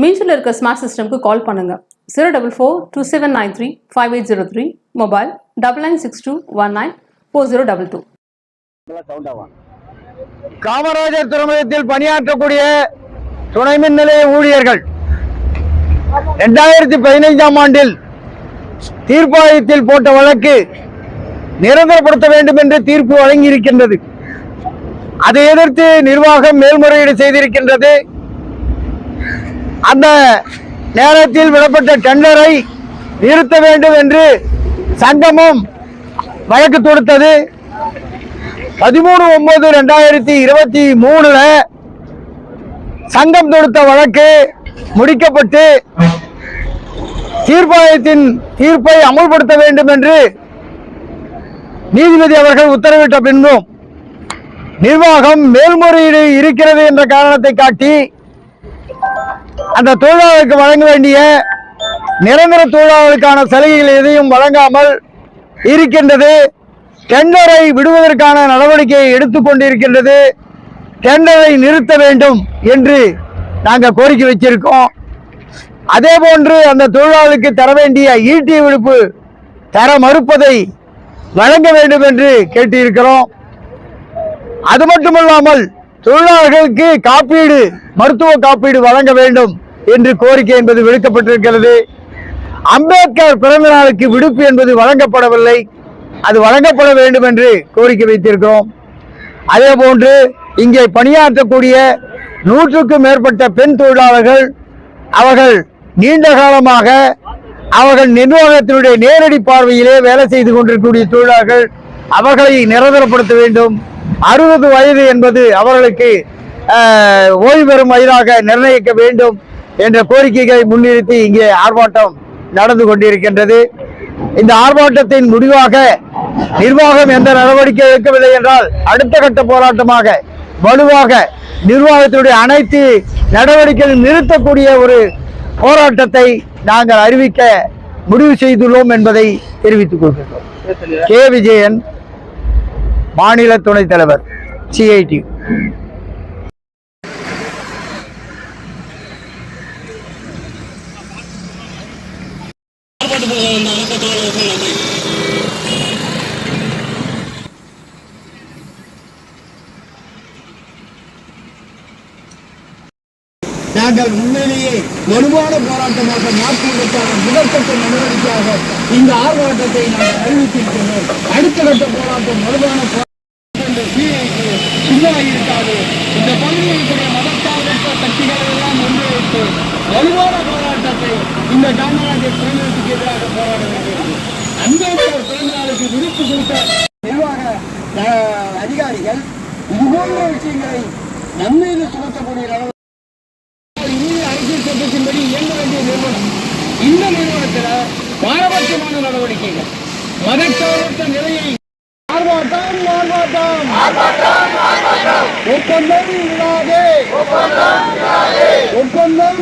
மீன்ஸில் இருக்க ஸ்மார்ட் சிஸ்டம்க்கு கால் பண்ணுங்க. Zero double four two seven nine three five eight zero three mobile double nine six two one nine four zero double two Kamarajar துறைமுகத்தில் பணியாற்றக்கூடிய துணை மின் நிலைய ஊழியர்கள் ரெண்டாயிரத்தி பதினைந்தாம் ஆண்டில் தீர்ப்பாயத்தில் போட்ட வழக்கு நிரந்தரப்படுத்த வேண்டும் என்று தீர்ப்பு வழங்கியிருக்கின்றது. அதை எதிர்த்து நிர்வாகம் மேல்முறையீடு செய்திருக்கின்றது. அந்த நேரத்தில் விடப்பட்ட டெண்டரை நிறுத்த வேண்டும் என்று சங்கமும் வழக்கு தொடுத்தது. பதிமூணு ஒன்பது ரெண்டாயிரத்தி இருபத்தி மூணுல சங்கம் தொடுத்த வழக்கு முடிக்கப்பட்டு தீர்ப்பாயத்தின் தீர்ப்பை அமுல்படுத்த வேண்டும் என்று நீதிபதி அவர்கள் உத்தரவிட்ட பின்பும் நிர்வாகம் மேல்முறையீடு இருக்கிறது என்ற காரணத்தை காட்டி அந்த தொழிலாளருக்கு வழங்க வேண்டிய நிரந்தர தொழிலாளருக்கான சலுகைகள் எதையும் வழங்காமல் இருக்கின்றது. டெண்டரை விடுவதற்கான நடவடிக்கையை எடுத்துக்கொண்டிருக்கின்றது டெண்டரை நிறுத்த வேண்டும் என்று நாங்கள் கோரிக்கை வச்சிருக்கோம் அதே போன்று அந்த தொழிலாளருக்கு தர வேண்டிய ஈட்டி விடுப்பு தர மறுப்பதை வழங்க வேண்டும் என்று கேட்டிருக்கிறோம். அது மட்டுமல்லாமல் தொழிலாளர்களுக்கு காப்பீடு மருத்துவ காப்பீடு வழங்க வேண்டும் என்று கோரிக்கை என்பது விடுக்கப்பட்டிருக்கிறது. அம்பேத்கர் பிறந்த நாளுக்கு விடுப்பு என்பது வழங்கப்படவில்லை. அது வழங்கப்பட வேண்டும் என்று கோரிக்கை வைத்திருக்கிறோம். அதே போன்று இங்கே பணியாற்றக்கூடிய நூற்றுக்கும் மேற்பட்ட பெண் தொழிலாளர்கள் அவர்கள் நீண்ட காலமாக அவர்கள் நிர்வாகத்தினுடைய நேரடி பார்வையிலே வேலை செய்து கொண்டிருக்கக்கூடிய தொழிலாளர்கள் அவர்களை நிரந்தரப்படுத்த வேண்டும். அறுபது வயது என்பது அவர்களுக்கு ஓய்வு பெறும் வயதாக நிர்ணயிக்க வேண்டும் என்ற கோரிக்கைகளை முன்னிறுத்தி இங்கே ஆர்ப்பாட்டம் நடந்து கொண்டிருக்கின்றது. இந்த ஆர்ப்பாட்டத்தின் முடிவாக நிர்வாகம் எந்த நடவடிக்கை எடுக்கவில்லை என்றால் அடுத்த கட்ட போராட்டமாக வலுவாக நிர்வாகத்தினுடைய அனைத்து நடவடிக்கைகளும் நிறுத்தக்கூடிய ஒரு போராட்டத்தை நாங்கள் அறிவிக்க முடிவு செய்துள்ளோம் என்பதை தெரிவித்துக் கொள்கிறோம். கே. விஜயன் மாநில துணைத் தலைவர் சிஐடி நாங்கள் உண்மையிலேயே வலுவான போராட்டமாக மாற்றுவதற்கான முதற்கட்ட நடவடிக்கையாக இந்த ஆர்ப்பாட்டத்தை நாங்கள் அறிவித்திருக்கிறோம். அடுத்த கட்ட போராட்டம் வலுவான போராட்டம் இந்த CIக்கு சும்மா இருக்காது. இந்த பகுதியில் இருக்கிற மதச்சார்பற்ற கட்சிகளை எல்லாம் முன்வைத்து வலுவான போராட்டத்தை இந்த காமராஜர் பிறந்ததுக்கு எதிராக போராட வேண்டும். அம்பேத்கர் பிறந்த நாளுக்கு கொடுத்த நிர்வாக அதிகாரிகள் இதுபோன்ற விஷயங்களை நம்மீது சுமத்தக்கூடிய அளவு இந்திய அரசியல் சட்டத்தின்படி இயங்க வேண்டிய நிறுவனம். இந்த நிறுவனத்தில் பாரபட்சமான நடவடிக்கைகள். மதச்சார்பற்ற நிலையை ஆர்ப்பாட்டம் ஆர்ப்பாட்டம். ஒப்பந்தம் இல்லாதே. ஒப்பந்தம்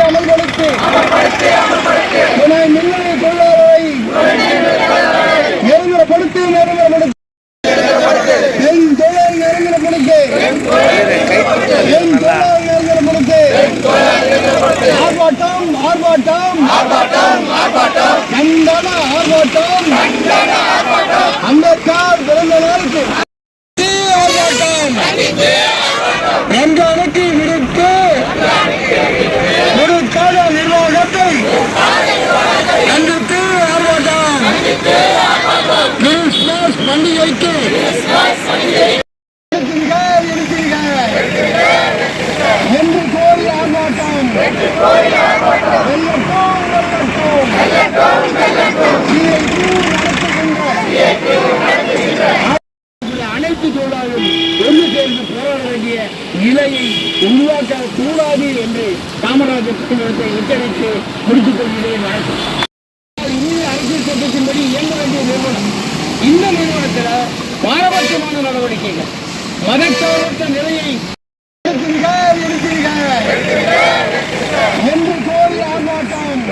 அமல்படுத்தி துணை மின்னணு தொழிலாளரை நிரந்தரப்படுத்தி நிரந்தரப்படுத்தி என் தொழிலாளர் நிரந்தரப்படுத்தி என் தொழிலாளர் நிரந்தரப்படுத்தி ஆர்ப்பாட்டம் ஆர்ப்பாட்டம் கண்டன ஆர்ப்பாட்டம் அம்பேத்கர் பிறந்த நாளுக்கு ஆர்ப்பாட்டம் ரம்ஜானுக்கு விடுத்து விடுக்காத நிர்வாகத்தை கண்டித்து ஆர்ப்பாட்டம் கிறிஸ்துமஸ் பண்டிகைக்கு என்று கோரி ஆர்ப்பாட்டம் உருவாக்க கூடாது என்று காமராஜர் புத்தகத்தை எச்சரித்து முடித்துக் கொள்கிறேன். இந்திய அரசியல் சட்டத்தின்படி இயங்க வேண்டிய நிறுவனம். இந்த நிறுவனத்தில் பாரபட்சமான நடவடிக்கைகள். மதச்சார்பற்ற நிலையை என்று கோரி ஆர்ப்பாட்டம்.